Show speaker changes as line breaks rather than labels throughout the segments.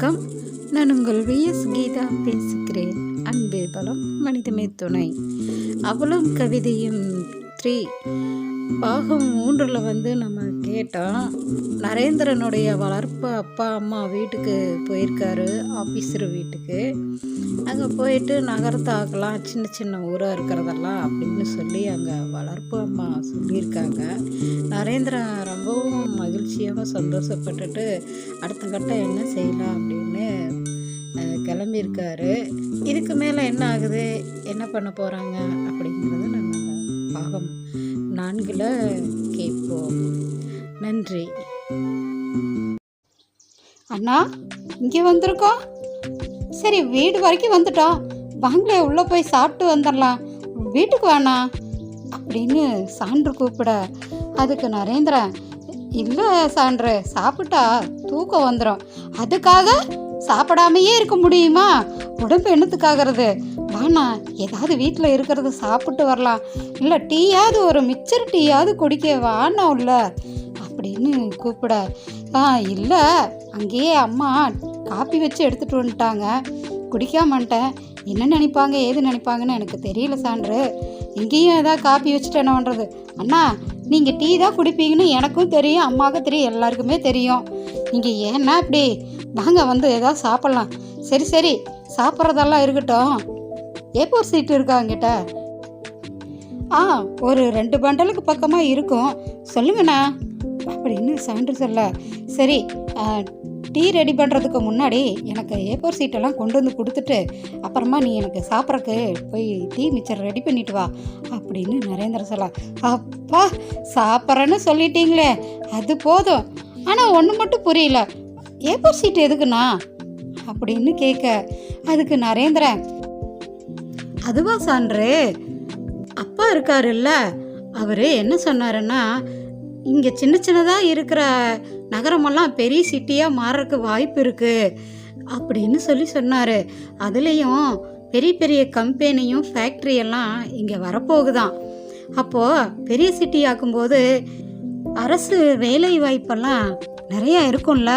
வணக்கம். நான் உங்கள் விஎஸ் கீதா பேசுகிறேன். அன்பே பலம் மனிதமே துணை. அவளும் கவிதையும் த்ரீ. பாகம் மூன்றில் வந்து நம்ம கேட்டோம். நரேந்திரனுடைய வளர்ப்பு அப்பா அம்மா வீட்டுக்கு போயிருக்காரு ஆஃபீஸர் வீட்டுக்கு. அங்கே போயிட்டு நகரத்தாக்கலாம் சின்ன சின்ன ஊராக இருக்கிறதெல்லாம் அப்படின்னு சொல்லி அங்கே வளர்ப்பு அம்மா சொல்லியிருக்காங்க. நரேந்திரன் ரொம்பவும் மகிழ்ச்சியாக சந்தோஷப்பட்டுட்டு அடுத்த கட்டம் என்ன செய்யலாம் அப்படின்னு கிளம்பியிருக்காரு. இதுக்கு மேலே என்ன ஆகுது? என்ன பண்ண போகிறாங்க அப்படிங்கிறத நம்ம பாகம் நான்கில் கேட்போம். நன்றி. அண்ணா இங்கே வந்திருக்கோம். சரி வீடு வரைக்கும் வந்துட்டோம் வாங்களே உள்ளே போய் சாப்பிட்டு வந்துடலாம். வீட்டுக்கு வேணா அப்படின்னு சான்று கூப்பிட அதுக்கு நரேந்திரன் இல்லை சான்று சாப்பிட்டா தூக்கம் வந்துடும் அதுக்காக சாப்பிடாமையே இருக்க முடியுமா? உடம்பு என்னத்துக்காகிறது? வாண்ணா ஏதாவது வீட்டில் இருக்கிறத சாப்பிட்டு வரலாம். இல்லை டீயாவது ஒரு மிச்சர் டீயாவது குடிக்க வாண்ணா உள்ள. அப்படின்னு கூப்பிட. ஆ இல்லை. அங்கேயே அம்மா காப்பி வச்சு எடுத்துகிட்டு வந்துட்டாங்க. குடிக்காமட்டேன் என்ன நினைப்பாங்க ஏது நினைப்பாங்கன்னு எனக்கு தெரியல சான்று. இங்கேயும் ஏதாவது காப்பி வச்சுட்டு என்ன பண்ணுறது அண்ணா நீங்கள் டீ தான் குடிப்பீங்கன்னு எனக்கும் தெரியும் அம்மாவுக்கும் தெரியும் எல்லாருக்குமே தெரியும். நீங்கள் ஏன்னா இப்படி? வாங்க வந்து ஏதாவது சாப்பிட்லாம். சரி சரி. சாப்பிட்றதெல்லாம் இருக்கட்டும். ஏப்போர் சீட்டு இருக்கா அவங்கிட்ட? ஆ ஒரு ரெண்டு பண்டலுக்கு பக்கமாக இருக்கும். சொல்லுங்கண்ணா. அப்படின்னு சான்று சொல்ல சரி டீ ரெடி பண்ணுறதுக்கு முன்னாடி எனக்கு ஏப்போர் சீட்டெல்லாம் கொண்டு வந்து கொடுத்துட்டு அப்புறமா நீ எனக்கு சாப்பிட்றக்கு போய் டீ மிச்சர் ரெடி பண்ணிட்டு வா அப்படின்னு நரேந்திர சொல்ல அப்பா சாப்பிட்றேன்னு சொல்லிட்டீங்களே அது போதும். ஆனால் ஒன்று மட்டும் புரியல. ஏப்போர் சீட்டு எதுக்குண்ணா? அப்படின்னு கேட்க அதுக்கு நரேந்திரன் அதுவா சான்று அப்பா இருக்காருல்ல அவர் என்ன சொன்னாருன்னா இங்கே சின்ன சின்னதாக இருக்கிற நகரமெல்லாம் பெரிய சிட்டியாக மாறுறதுக்கு வாய்ப்பு இருக்குது அப்படின்னு சொல்லி சொன்னார். அதுலேயும் பெரிய பெரிய கம்பெனியும் ஃபேக்ட்ரி எல்லாம் இங்கே வரப்போகுதான். அப்போது பெரிய சிட்டி ஆக்கும்போது அரசு வேலை வாய்ப்பெல்லாம் நிறையா இருக்கும்ல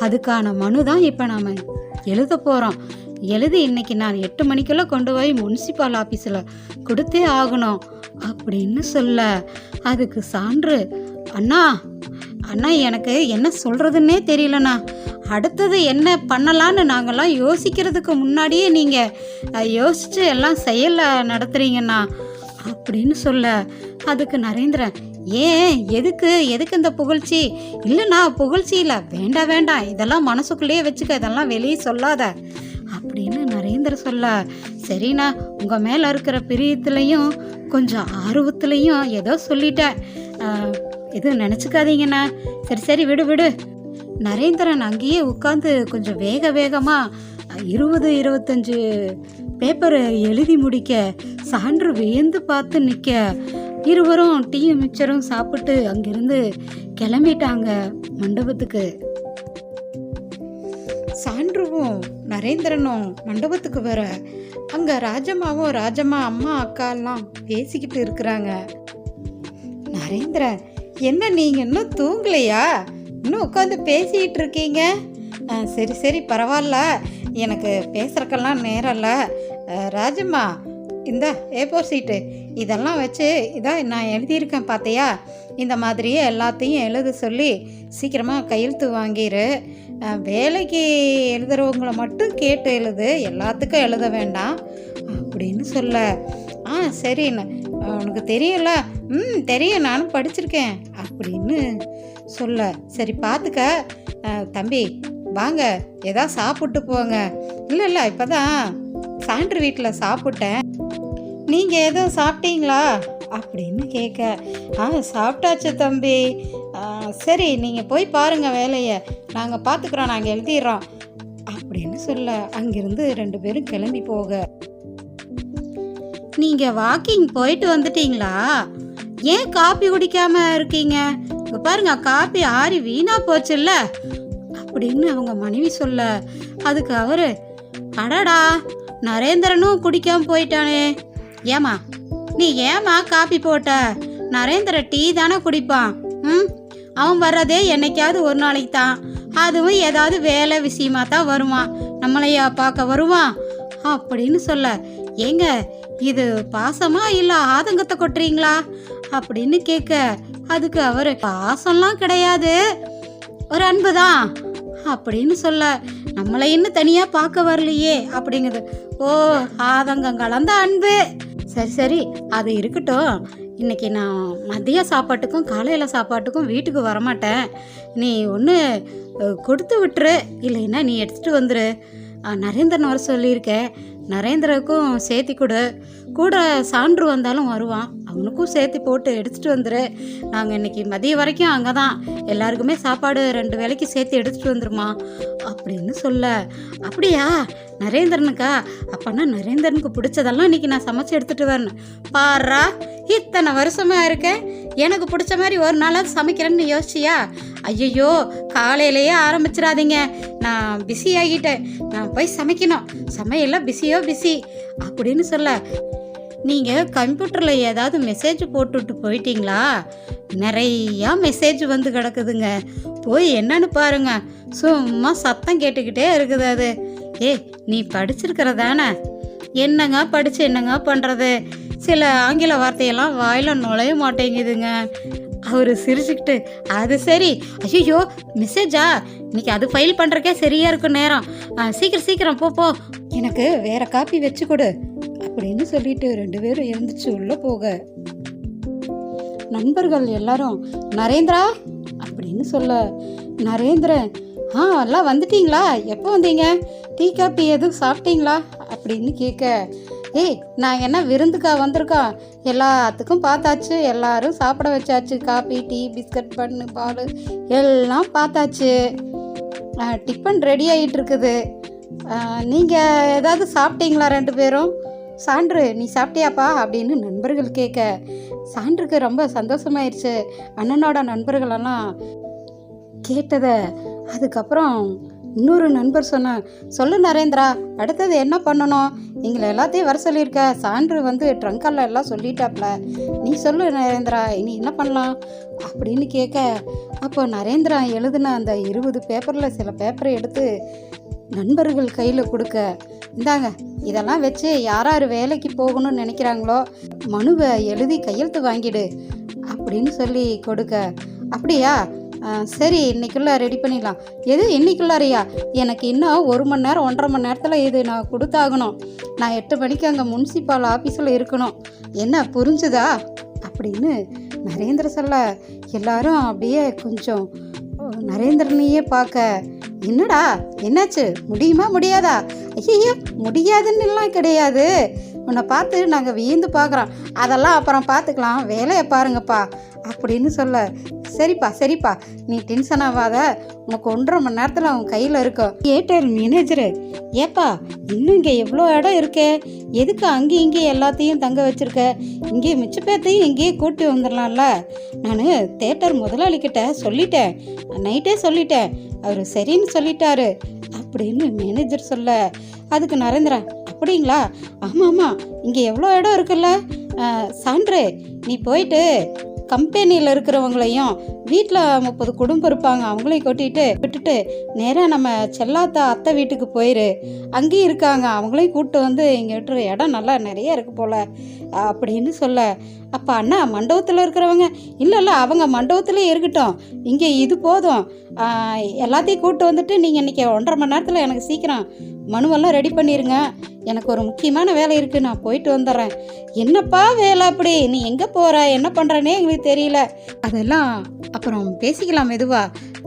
அதுக்கான மனு தான் இப்போ நாம் எழுத போகிறோம் எழுதி இன்னைக்கு நான் எட்டு மணிக்கெல்லாம் கொண்டு போய் முனிசிபால் ஆஃபீஸில் கொடுத்தே ஆகணும். அப்படின்னு சொல்ல. அதுக்கு சான்று அண்ணா அண்ணா எனக்கு என்ன சொல்கிறதுன்னே தெரியலண்ணா. அடுத்தது என்ன பண்ணலான்னு நாங்கள்லாம் யோசிக்கிறதுக்கு முன்னாடியே நீங்கள் யோசித்து எல்லாம் செயலில் நடத்துகிறீங்கண்ணா அப்படின்னு சொல்ல. அதுக்கு நரேந்திரன் ஏன் எதுக்கு எதுக்கு இந்த புகழ்ச்சி? இல்லைண்ணா புகழ்ச்சி இல்லை. வேண்டாம் வேண்டாம் இதெல்லாம் மனசுக்குள்ளேயே வச்சுக்க. இதெல்லாம் வெளியே சொல்லாத. அப்படின்னு நரேந்திர சொல்ல சரிண்ணா உங்கள் மேலே இருக்கிற பிரியத்துலையும் கொஞ்சம் ஆர்வத்துலையும் ஏதோ சொல்லிட்டேன் எதுவும் நினச்சிக்காதீங்கண்ணா. சரி சரி விடு விடு. நரேந்திரன் அங்கேயே உட்காந்து கொஞ்சம் வேக வேகமாக இருபது இருபத்தஞ்சு பேப்பரை எழுதி முடிக்க சான்று வியந்து பார்த்து நிற்க இருவரும் டீயும் மிச்சரும் சாப்பிட்டு அங்கிருந்து கிளம்பிட்டாங்க மண்டபத்துக்கு. சான்றுவும் நரேந்திரனும் மண்டபத்துக்கு வர அங்க ராஜம்மாவும் ராஜம்மா அம்மா அக்கா எல்லாம் பேசிக்கிட்டு இருக்கிறாங்க. நரேந்திரன் என்ன நீங்க இன்னும் தூங்கலையா? இன்னும் உட்காந்து பேசிக்கிட்டு இருக்கீங்க? சரி சரி பரவாயில்ல. எனக்கு பேசுறக்கெல்லாம் நேரம் இல்லை. ராஜம்மா இந்த ஏப்போர் சீட்டு இதெல்லாம் வச்சு இதான் நான் எழுதியிருக்கேன் பார்த்தியா? இந்த மாதிரியே எல்லாத்தையும் எழுத சொல்லி சீக்கிரமாக கையெழுத்து வாங்கிடு வேலைக்கு எழுதுறவங்கள மட்டும் கேட்டு எழுது. எல்லாத்துக்கும் எழுத வேண்டாம். அப்படின்னு சொல்ல. ஆ சரின்னு. உனக்கு தெரியல ம் தெரியும். நானும் படிச்சிருக்கேன். அப்படின்னு சொல்ல. சரி பார்த்துக்க. தம்பி வாங்க. ஏதாவது சாப்பிட்டு போங்க. இல்லை இல்லை இப்போ தான் சான்று வீட்டில் சாப்பிட்டேன். நீங்கள் எதுவும் சாப்பிட்டீங்களா? அப்படின்னு கேட்க ஆ சாப்பிட்டாச்சு தம்பி. சரி நீங்கள் போய் பாருங்கள் வேலையை. நாங்கள் பார்த்துக்குறோம் நாங்கள் எழுதிடுறோம். அப்படின்னு சொல்ல அங்கிருந்து ரெண்டு பேரும் கிளம்பி போக. நீங்கள் வாக்கிங் போயிட்டு வந்துட்டீங்களா? ஏன் காப்பி குடிக்காம இருக்கீங்க? இப்போ பாருங்க காப்பி ஆறி வீணா போச்சுல்ல. அப்படின்னு அவங்க மனைவி சொல்ல அதுக்கு அவரு அடடா நரேந்திரனும் குடிக்காம போயிட்டானே. ஏமா நீ ஏமா காப்பி போட்ட? நரேந்திர டீ தானே குடிப்பான். ம்? அவன் வர்றதே என்னைக்காவது ஒரு நாளைக்கு தான். அதுவும் ஏதாவது வேலை விஷயமா தான் வருவான். நம்மளையா பார்க்க வருவான். அப்படின்னு சொல்ல ஏங்க இது பாசமா இல்லை ஆதங்கத்தை கொட்டுறீங்களா? அப்படின்னு கேட்க அதுக்கு அவர் பாசம்லாம் கிடையாது. ஒரு அன்பு தான். அப்படின்னு சொல்ல நம்மளை இன்னும் தனியாக பார்க்க வரலையே. அப்படிங்குது. ஓ ஆதங்கம் கலந்த அன்பு. சரி சரி. அது இருக்கட்டும். இன்னைக்கு நான் மதிய சாப்பாட்டுக்கும் காலையில் சாப்பாட்டுக்கும் வீட்டுக்கு வரமாட்டேன். நீ ஒன்று கொடுத்து விட்டுரு. இல்லைன்னா நீ எடுத்துகிட்டு வந்துடு நரேந்திரன் வர சொல்லியிருக்கேன். நரேந்திரக்கும் சேர்த்தி கொடு. கூட சான்று வந்தாலும் வருவான். அவனுக்கும் சேர்த்து போட்டு எடுத்துகிட்டு வந்துரு. நாங்கள் இன்னைக்கு மதியம் வரைக்கும் அங்கே தான் எல்லாருக்குமே சாப்பாடு ரெண்டு வேலைக்கு சேர்த்து எடுத்துகிட்டு வந்துருமா? அப்படின்னு சொல்ல. அப்படியா? நரேந்திரனுக்கா? அப்போனா நரேந்திரனுக்கு பிடிச்சதெல்லாம் இன்னைக்கு நான் சமைச்சு எடுத்துகிட்டு வரணும். பாரா இத்தனை வருஷமாக இருக்கேன் எனக்கு பிடிச்ச மாதிரி ஒரு நாளாவது சமைக்கிறேன்னு யோசிச்சியா? ஐயையோ காலையிலேயே ஆரம்பிச்சிடாதீங்க. நான் பிஸி ஆகிட்டேன். நான் போய் சமைக்கணும். சமையல்லாம் பிஸியோ பிஸி அப்படின்னு சொல்ல. நீங்கள் கம்ப்யூட்டரில் ஏதாவது மெசேஜ் போட்டுட்டு போயிட்டீங்களா? நிறையா மெசேஜ் வந்து கிடக்குதுங்க. போய் என்னன்னு பாருங்க. சும்மா சத்தம் கேட்டுக்கிட்டே இருக்குது அது. ஏ நீ படிச்சிருக்கிறதானே? என்னங்க படித்து என்னங்க பண்ணுறது சில ஆங்கில வார்த்தையெல்லாம் வாயில் நுழைய மாட்டேங்குதுங்க. அவர் சிரிச்சுக்கிட்டு அது சரி. ஐயோ மெசேஜா இன்னைக்கு அது ஃபைல் பண்ணுறக்கே சரியாக இருக்கும் நேரம். சீக்கிரம் சீக்கிரம் போ எனக்கு வேறு காப்பி வச்சு கொடு. அப்படின்னு சொல்லிட்டு ரெண்டு பேரும் எழுந்துச்சு உள்ளே போக. நண்பர்கள் எல்லாரும் நரேந்திரா! அப்படின்னு சொல்ல நரேந்திரன் ஆ எல்லாம் வந்துட்டீங்களா? எப்போ வந்தீங்க? டீ காப்பி எதுவும் சாப்பிட்டீங்களா? அப்படின்னு கேட்க ஏய் நான் என்ன விருந்துக்கா வந்திருக்கோம் எல்லாத்துக்கும் பார்த்தாச்சு எல்லாரும் சாப்பிட வச்சாச்சு. காப்பி டீ பிஸ்கட் பண்ணு பால் எல்லாம் பார்த்தாச்சு. டிஃபன் ரெடி ஆகிட்டு இருக்குது. நீங்கள் ஏதாவது சாப்பிட்டீங்களா ரெண்டு பேரும்? சான்று நீ சாப்பிட்டியாப்பா? அப்படின்னு நண்பர்கள் கேட்க சான்றுக்கு ரொம்ப சந்தோஷமாயிருச்சு. அண்ணனோட நண்பர்களெல்லாம் கேட்டதை அதுக்கப்புறம் இன்னொரு நண்பர் சொன்னேன் சொல்லு நரேந்திரா அடுத்தது என்ன பண்ணணும்? எங்களை எல்லாத்தையும் வர சொல்லியிருக்க. சான்று வந்து ட்ரங்கால எல்லாம் சொல்லிட்டாப்ல. நீ சொல்லு நரேந்திரா இனி என்ன பண்ணலாம்? அப்படின்னு கேட்க அப்போ நரேந்திரா எழுதின அந்த இருபது பேப்பரில் சில பேப்பரை எடுத்து நண்பர்கள் கையில் கொடுக்க. இந்தாங்க இதெல்லாம் வச்சு யார் யார் வேலைக்கு போகணும்னு நினைக்கிறாங்களோ மனுவை எழுதி கையெழுத்து வாங்கிடு அப்படின்னு சொல்லி கொடுக்க. அப்படியா? சரி இன்னைக்குள்ள ரெடி பண்ணிடலாம். எது இன்னைக்குள்ளாரையா? எனக்கு இன்னும் ஒரு மணி நேரம் ஒன்றரை மணி நேரத்தில் இது நான் கொடுத்தாகணும். நான் எட்டு மணிக்கு அங்கே முன்சிபால் ஆஃபீஸில் இருக்கணும். என்ன புரிஞ்சுதா? அப்படின்னு நரேந்திர சொல்ல எல்லாரும் அப்படியே கொஞ்சம் நரேந்திரனையே பார்க்க என்னடா? என்னாச்சு? முடியுமா? முடியாதா? ஐயோ முடியாதுன்னு எல்லாம் கிடையாது. உன்னை பார்த்து நாங்கள் வியந்து பார்க்குறோம். அதெல்லாம் அப்புறம் பார்த்துக்கலாம். வேலையை பாருங்கப்பா அப்படின்னு சொல்ல. சரிப்பா சரிப்பா. நீ டென்ஷன் ஆகாத. உனக்கு ஒன்றரை மணி நேரத்தில் அவன் கையில் இருக்கும் ஏர்டெல் மேனேஜரு ஏப்பா இன்னும் இங்கே எவ்வளோ இடம் இருக்கே? எதுக்கு அங்கேயும் இங்கேயும் எல்லாத்தையும் தங்க வச்சிருக்க? இங்கே மிச்ச பேர்த்தையும் இங்கேயே கூட்டி வந்துடலாம்ல நான் தேட்டர் முதலாளிக்கிட்ட சொல்லிட்டேன். நைட்டே சொல்லிட்டேன். அவர் சரின்னு சொல்லிட்டாரு. அப்படின்னு மேனேஜர் சொல்ல. அதுக்கு நரேந்திரா அப்படிங்களா? ஆமாம் ஆமாம் இங்கே எவ்வளோ இடம் இருக்குல்ல? சான்று நீ போயிட்டு கம்பெனியில் இருக்கிறவங்களையும் வீட்டில் முப்பது குடும்பம் இருப்பாங்க அவங்களையும் கொட்டிட்டு விட்டுட்டு நேராக நம்ம செல்லாத்தா அத்தை வீட்டுக்கு போயிரு. அங்கேயும் இருக்காங்க அவங்களையும் கூப்பிட்டு வந்து இங்கே விட்டுற இடம் நல்லா நிறைய இருக்கு போல அப்படின்னு சொல்ல. அப்போ அண்ணா மண்டபத்தில் இருக்கிறவங்க இல்லை இல்லை அவங்க மண்டபத்திலே இருக்கட்டும். இங்கே இது போதும். எல்லாத்தையும் கூப்பிட்டு வந்துட்டு நீங்கள் இன்றைக்கி ஒன்றரை மணி நேரத்தில் எனக்கு சீக்கிரம் மனுவெல்லாம் ரெடி பண்ணிடுங்க எனக்கு ஒரு முக்கியமான வேலை இருக்குது நான் போயிட்டு வந்துடுறேன். என்னப்பா வேலை அப்படி? நீ எங்கே போகிற என்ன பண்ணுறனே எங்களுக்கு தெரியல. அதெல்லாம் அப்புறம் பேசிக்கலாம் மெதுவா.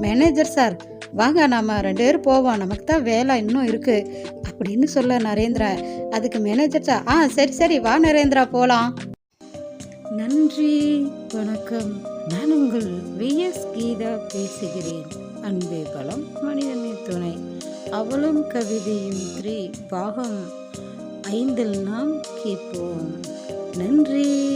மேனேஜர் சார் வாங்க நாம் ரெண்டு பேரும் போவோம். நமக்கு தான் வேலை இன்னும் இருக்குது அப்படின்னு சொல்ல நரேந்திரா அதுக்கு மேனேஜர் சார் ஆ சரி சரி வா நரேந்திரா போகலாம் நன்றி வணக்கம். நான் உங்கள் விஎஸ் கீதா பேசுகிறேன். அன்பே பலம் மனிதனே துணை. அவளும் கவிதையும் த்ரீ பாகம் ஐந்தில் நாம் கேட்போம். நன்றி.